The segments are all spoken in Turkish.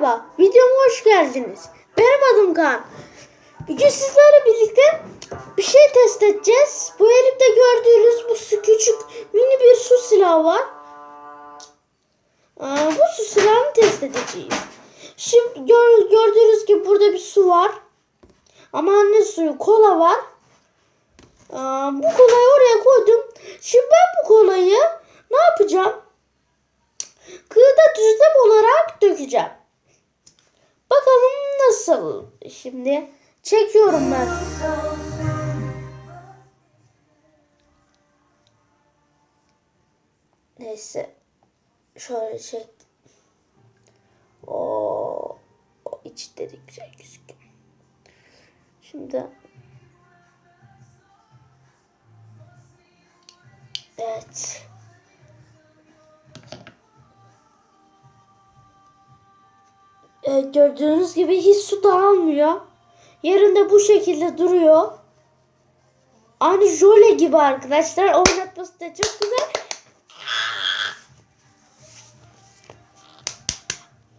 Merhaba, videoma hoş geldiniz. Benim adım Kaan. Bugün sizlerle birlikte bir şey test edeceğiz. Bu elimde gördüğünüz bu su küçük mini bir su silahı var. Aa, bu su silahını test edeceğiz. Şimdi gör- gördüğünüz gibi burada bir su var. Ama anne suyu kola var. Aa, bu kolayı oraya koydum. Şimdi ben bu kolayı ne yapacağım? Kığıda düzlem olarak dökeceğim. Nasıl. Şimdi çekiyorum ben. Neyse. Şöyle çek. O, o içte de güzel gözüküyor. Şimdi Evet. Gördüğünüz gibi hiç su dağılmıyor. Yerinde bu şekilde duruyor. Aynı jöle gibi arkadaşlar. Oynatması da çok güzel.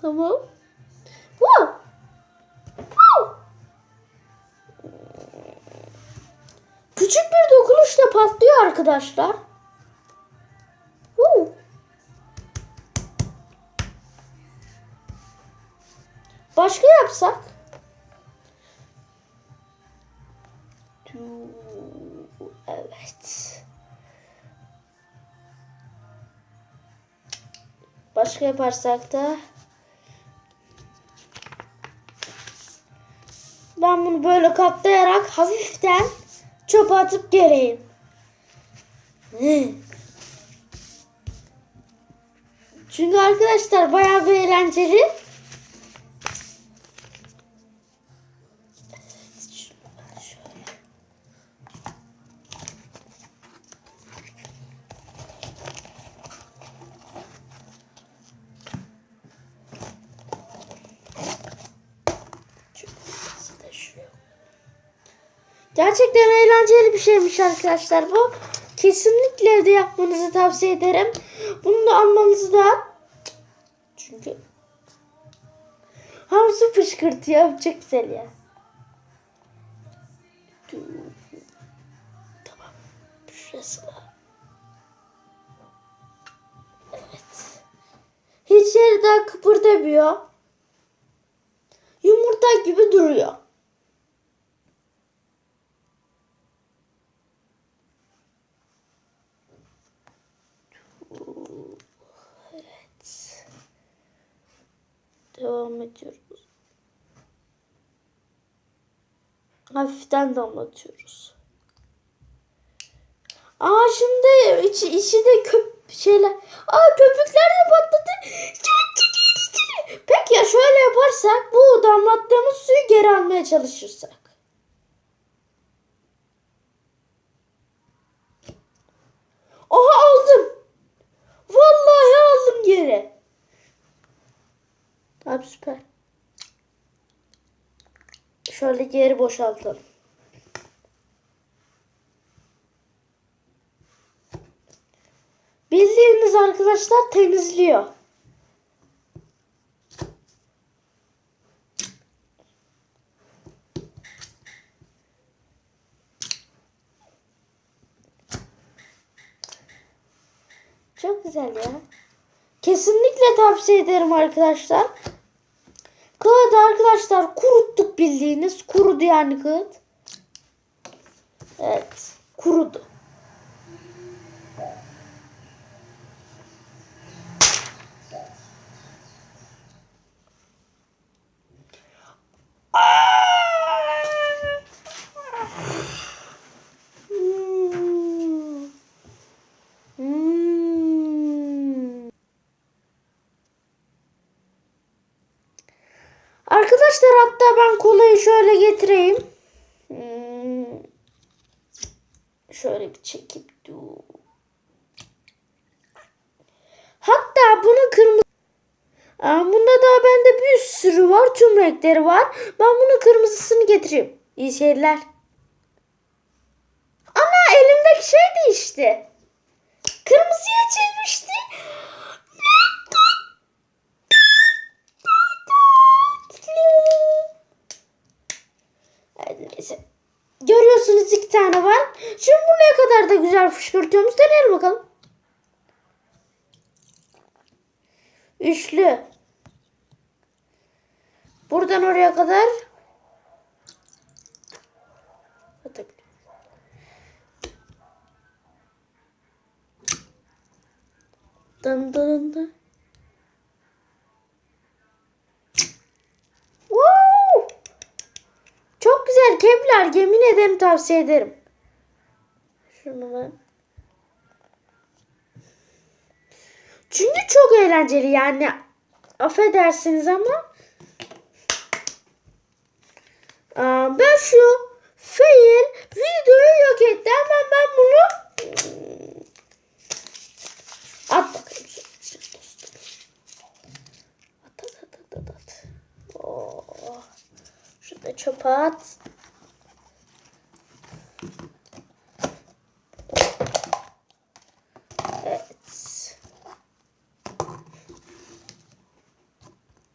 Tamam. Wow. Wow. Küçük bir dokunuşla patlıyor arkadaşlar. Başka yapsak? Evet. Başka yaparsak da ben bunu böyle katlayarak hafiften çöpe atıp geleyim. Çünkü arkadaşlar bayağı bir eğlenceli. Gerçekten eğlenceli bir şeymiş arkadaşlar bu. Kesinlikle evde yapmanızı tavsiye ederim. Bunu da almanızı da çünkü hamsi fışkırtıyor. Çok güzel ya. Tamam. Şurası da. Evet. Hiç yerden kıpırdamıyor. Yumurta gibi duruyor. Evet. Devam ediyoruz. Hafiften damlatıyoruz. Aa şimdi içi, içi de köp şeyler. Aa köpükler de patladı. Peki ya şöyle yaparsak bu damlattığımız suyu geri almaya çalışırsak. Oha aldım. Vallahi aldım geri. Tamam süper. Şöyle geri boşaltalım. Bildiğiniz arkadaşlar temizliyor. Çok güzel ya. Kesinlikle tavsiye ederim arkadaşlar. Kağıdı arkadaşlar kuruttuk bildiğiniz. Kurudu yani kağıt. Evet. Kurudu. Hmm. Hmm. Arkadaşlar hatta ben kolayı şöyle getireyim. Hmm. Şöyle bir çekip dur. Hatta bunun kırmızı bunda daha bende bir sürü var. Tüm renkleri var. Ben bunun kırmızısını getireyim. İyi seyirler. Ana elimdeki şey değişti. Kırmızıya çevirmişti. Fışkırtmamız iki tane var. Şimdi bu ne kadar da güzel fışkırtıyormuş. Deneyelim bakalım. Üçlü. Buradan oraya kadar. Dın dın dın. Wow! Çok güzel Kevlar. Yemin ederim tavsiye ederim. Şunu ben. Çünkü çok eğlenceli yani. Affedersiniz ama. Aa, ben şu fail videoyu yok etti. Hemen ben bunu at dostum. At at at at at. Oh. Şunu da çöpe at. Evet.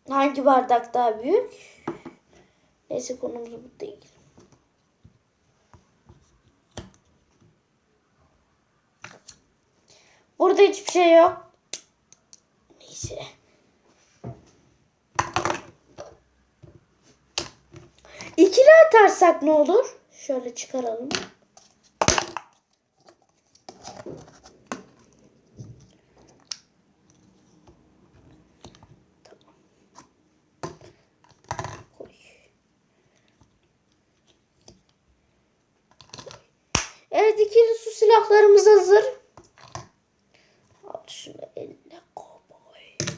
Hangi bardak daha büyük? Neyse konumuz bu değil. Burada hiçbir şey yok. Neyse. İkili atarsak ne olur? Şöyle çıkaralım. Koy. Evet ikili su silahlarımız hazır. Al şunu eline kovboy.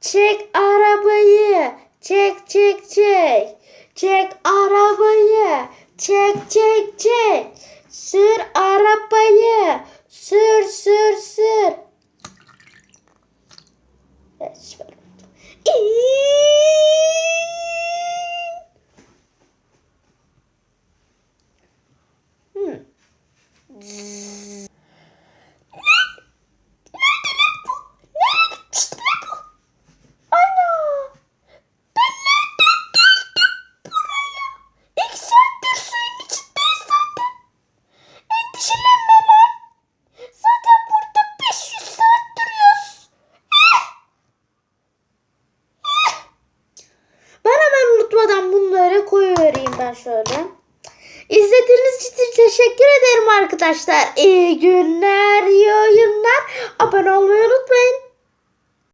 Çek arabayı. Çek çek çek. Çek arabayı. Çek çek çek. Sür arabayı. Sür sür sür. Evet süper oldu. Ben şöyle. İzlediğiniz için teşekkür ederim arkadaşlar. İyi günler, iyi oyunlar. Abone olmayı unutmayın.